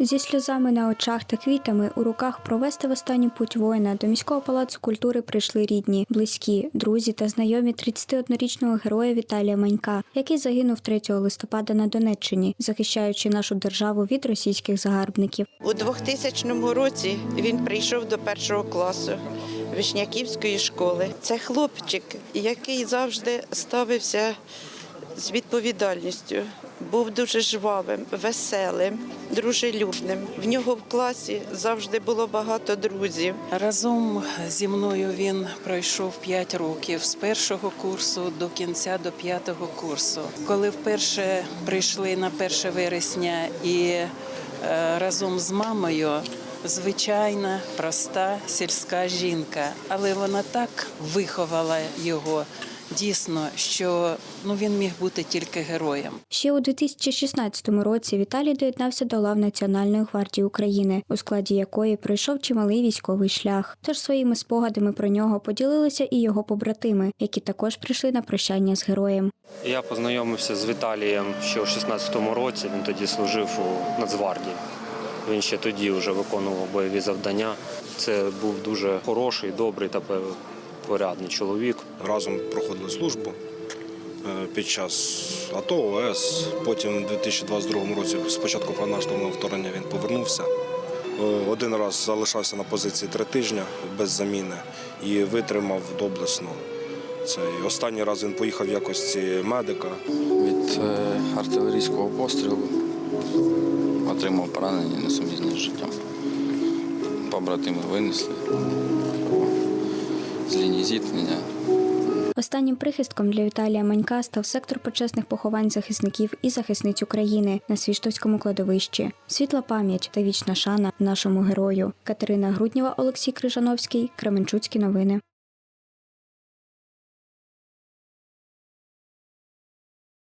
Зі сльозами на очах та квітами у руках провести в останню путь воїна до міського палацу культури прийшли рідні, близькі, друзі та знайомі 31-річного героя Віталія Манька, який загинув 3 листопада на Донеччині, захищаючи нашу державу від російських загарбників. У 2000 році він прийшов до першого класу Вишняківської школи. Це хлопчик, який завжди ставився з відповідальністю. Був дуже жвавим, веселим, дружелюбним. В нього в класі завжди було багато друзів. Разом зі мною він пройшов 5 років з першого курсу до кінця до п'ятого курсу. Коли вперше прийшли на 1 вересня і е, разом з мамою. Звичайна, проста сільська жінка, але вона так виховала його дійсно, що ну він міг бути тільки героєм. Ще у 2016 році Віталій доєднався до лав Національної гвардії України, у складі якої пройшов чималий військовий шлях. Тож своїми спогадами про нього поділилися і його побратими, які також прийшли на прощання з героєм. Я познайомився з Віталієм ще у 16-му році. Він тоді служив у Нацгвардії. Він ще тоді вже виконував бойові завдання. Це був дуже хороший, добрий та порядний чоловік. разом проходили службу е, під час АТО, ОС. Потім у 2022 році, спочатку повномасштабного вторгнення, він повернувся. Е, Один раз залишався на позиції три тижні без заміни і витримав доблесно. Це і останній раз він поїхав в якості медика. від е, артилерійського пострілу отримав поранення несумісні з життям. Побратими винесли з лінії. Останнім прихистком для Віталія Манька став сектор почесних поховань захисників і захисниць України на Свіштовському кладовищі. Світла пам'ять та вічна шана нашому герою. Катерина Груднєва, Олексій Крижановський, Кременчуцькі новини.